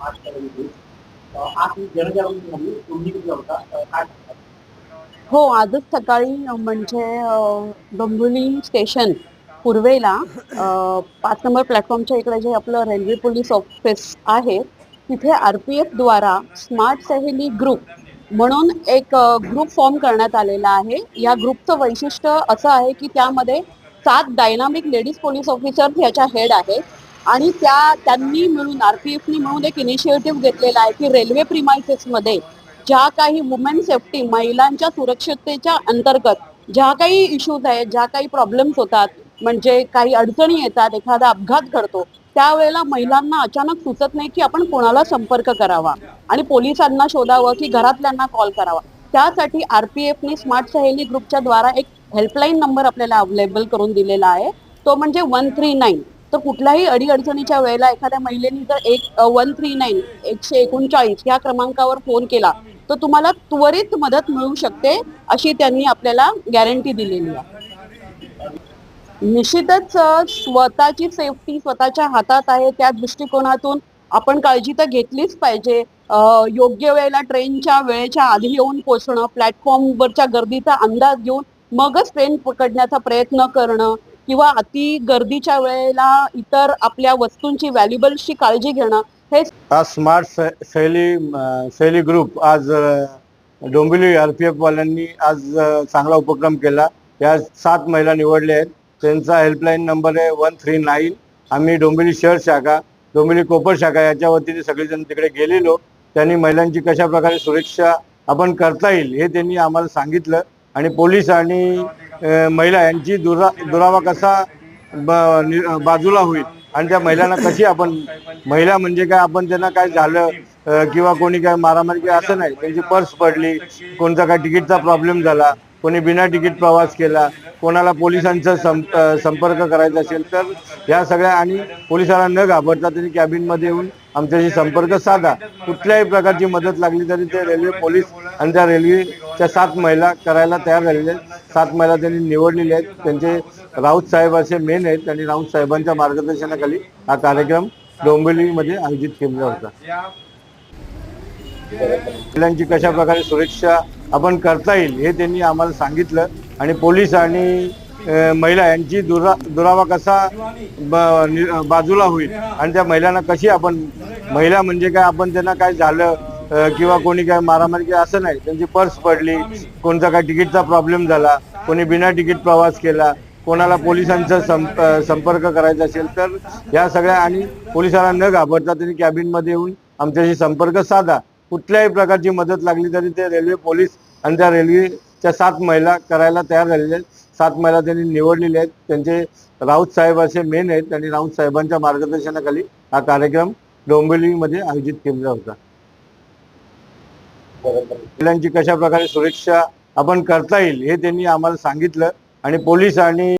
मार्च आज जनजागृती झाली तुम्ही होता. काय हो आजच सकाळी म्हणजे डोंबिवली स्टेशन पूर्वेला पाच नंबर प्लॅटफॉर्मच्या इकडे जे आपलं रेल्वे पोलीस ऑफिस आहे तिथे आर पी एफ द्वारा स्मार्ट सहेली ग्रुप म्हणून एक ग्रुप फॉर्म करण्यात आलेला आहे. या ग्रुपचं वैशिष्ट्य असं आहे की त्यामध्ये सात डायनामिक लेडीज पोलीस ऑफिसर ह्याच्या हेड आहेत. आणि त्या त्यांनी मिळून आर पी एफनी मिळून एक इनिशिएटिव्ह घेतलेला आहे की रेल्वे प्रिमायसेसमध्ये ज्या काही वुमेन सेफ्टी महिलांच्या सुरक्षिततेच्या अंतर्गत ज्या काही इश्यूज आहेत ज्या काही प्रॉब्लेम्स होतात म्हणजे काही अडचणी येतात एखादा अपघात घडतो त्यावेळेला महिलांना अचानक सुचत नाही की आपण कोणाला संपर्क करावा आणि पोलिसांना शोधावं की घरातल्यांना कॉल करावा. त्यासाठी आर पी एफनी स्मार्ट सहेली ग्रुपच्या द्वारा एक हेल्पलाईन नंबर आपल्याला अवेलेबल करून दिलेला आहे. तो म्हणजे वन थ्री नाईन तर कुठल्याही अडीअडचणीच्या वेळेला एखाद्या महिलेने जर एक वन थ्री नाईन एकशे एकोणचाळीस या क्रमांकावर फोन केला तर तुम्हाला त्वरित मदत मिळू शकते अशी त्यांनी आपल्याला गॅरंटी दिलेली आहे. निश्चितच स्वतःची सेफ्टी स्वतःच्या हातात आहे त्या दृष्टिकोनातून आपण काळजी तर घेतलीच पाहिजे. योग्य वेळेला ट्रेनच्या वेळेच्या आधी येऊन पोचणं प्लॅटफॉर्मवरच्या गर्दीचा अंदाज घेऊन मगच ट्रेन पकडण्याचा प्रयत्न करणं किंवा अति गर्दीच्या वेळेला इतर आपल्या वस्तूंची व्हॅल्युबल्सची काळजी घेणं हे आज स्मार्ट शैली शैली ग्रुप आज डोंबिवली आर पी वाल्यांनी आज चांगला उपक्रम केला. या सात महिला निवडल्या आहेत. त्यांचा हेल्पलाईन नंबर आहे वन थ्री नाईन आम्ही डोंबिवली शहर शाखा डोंबिवली कोपर शाखा याच्या वतीने सगळेजण तिकडे गेलेलो. त्यांनी महिलांची कशा प्रकारे सुरक्षा आपण करता येईल हे त्यांनी आम्हाला सांगितलं. आणि पोलीस आणि महिला यांची दुरा दुरावा कसा ब- नि- बाजूला होईल आणि त्या महिलांना कशी आपण महिला म्हणजे काय आपण त्यांना काय झालं किंवा कोणी काय मारामारी काय असं नाही. त्यांची पर्स पडली कोणता काय तिकीटचा प्रॉब्लेम झाला कोणी बिना तिकीट प्रवास केला कोणाला पोलिसांचा संप संपर्क करायचा असेल तर या सगळ्या आणि पोलिसाला न घाबरता त्यांनी कॅबिनमध्ये येऊन आमच्याशी संपर्क साधा. कुठल्याही प्रकारची मदत लागली तरी ते रेल्वे पोलीस आणि त्या रेल्वेच्या सात महिला करायला तयार झालेल्या आहेत. सात महिला त्यांनी निवडलेल्या आहेत. त्यांचे राऊत साहेब असे मेन आहेत आणि राऊत साहेबांच्या मार्गदर्शनाखाली हा कार्यक्रम डोंबिवलीमध्ये आयोजित केलेला होता. महिलांची कशा प्रकारे सुरक्षा आपण करता येईल हे त्यांनी आम्हाला सांगितलं आणि पोलीस आणि महिला यांची दुरा दुरावा कसा बाजूला होईल आणि त्या महिलांना कशी आपण महिला म्हणजे काय आपण त्यांना काय झालं किंवा कोणी काय मारामारी किंवा असं नाही. त्यांची पर्स पडली कोणता काय तिकीटचा प्रॉब्लेम झाला कोणी बिना तिकीट प्रवास केला कोणाला पोलिसांचा संप संपर्क करायचा असेल तर या सगळ्या आणि पोलिसांना न घाबरता त्यांनी कॅबिनमध्ये येऊन आमच्याशी संपर्क साधा. कुठल्याही प्रकारची मदत लागली तरी ते रेल्वे पोलीस आणि त्या रेल्वेच्या सात महिला करायला तयार झालेल्या आहेत. सात महिला त्यांनी निवडलेल्या आहेत. त्यांचे राऊत साहेब असे मेन आहेत आणि राऊत साहेबांच्या मार्गदर्शनाखाली हा कार्यक्रम डोंबिवलीमध्ये आयोजित केलेला होता. महिलांची कशा प्रकारे सुरक्षा आपण करता येईल हे त्यांनी आम्हाला सांगितलं आणि पोलीस आणि